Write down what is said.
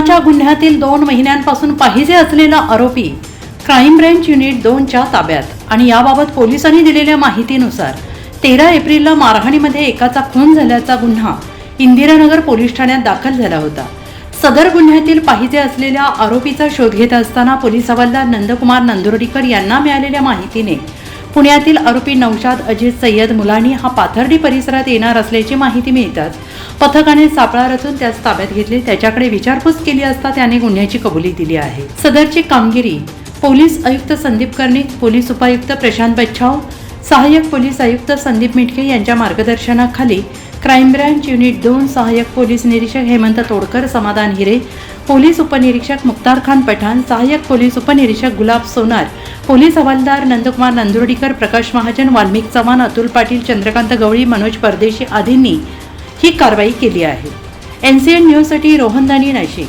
खुनाच्या गुन्ह्यातील दोन महिन्यांपासून पाहिजे असलेला आरोपी क्राईम ब्रँच युनिट दोनच्या ताब्यात. आणि याबाबत पोलिसांनी दिलेल्या माहितीनुसार तेरा एप्रिलला मारहाणीमध्ये एकाचा खून झाल्याचा गुन्हा इंदिरानगर पोलीस ठाण्यात दाखल झाला होता. सदर गुन्ह्यातील पाहिजे असलेल्या आरोपीचा शोध घेत असताना पोलीस हवालदार नंदकुमार नंदुर्डीकर यांना मिळालेल्या माहितीने पुण्यातील आरोपी नौशाद अजित सय्यद मुलानी हा पाथर्डी परिसरात येणार असल्याची माहिती मिळताच पथकाने सापळा रचून त्यास ताब्यात घेतले. त्याच्याकडे विचारपूस केली असता त्याने गुन्ह्याची कबुली दिली आहे. सदरची कामगिरी पोलीस आयुक्त संदीप कर्णिक पोलीस उपायुक्त प्रशांत बच्छाव सहाय्यक पोलीस आयुक्त संदीप मिटके यांच्या मार्गदर्शनाखाली क्राईम ब्रँच युनिट दोन सहाय्यक पोलीस निरीक्षक हेमंत तोडकर समाधान हिरे पोलीस उपनिरीक्षक मुक्तार खान पठाण सहाय्यक पोलीस उपनिरीक्षक गुलाब सोनार पोलीस हवालदार नंदकुमार नंदुर्डीकर प्रकाश महाजन वाल्मिक चव्हाण अतुल पाटील चंद्रकांत गवळी मनोज परदेशी आदींनी ही कारवाई केली आहे. एन सी एन न्यूजसाठी रोहन दानी नाशिक.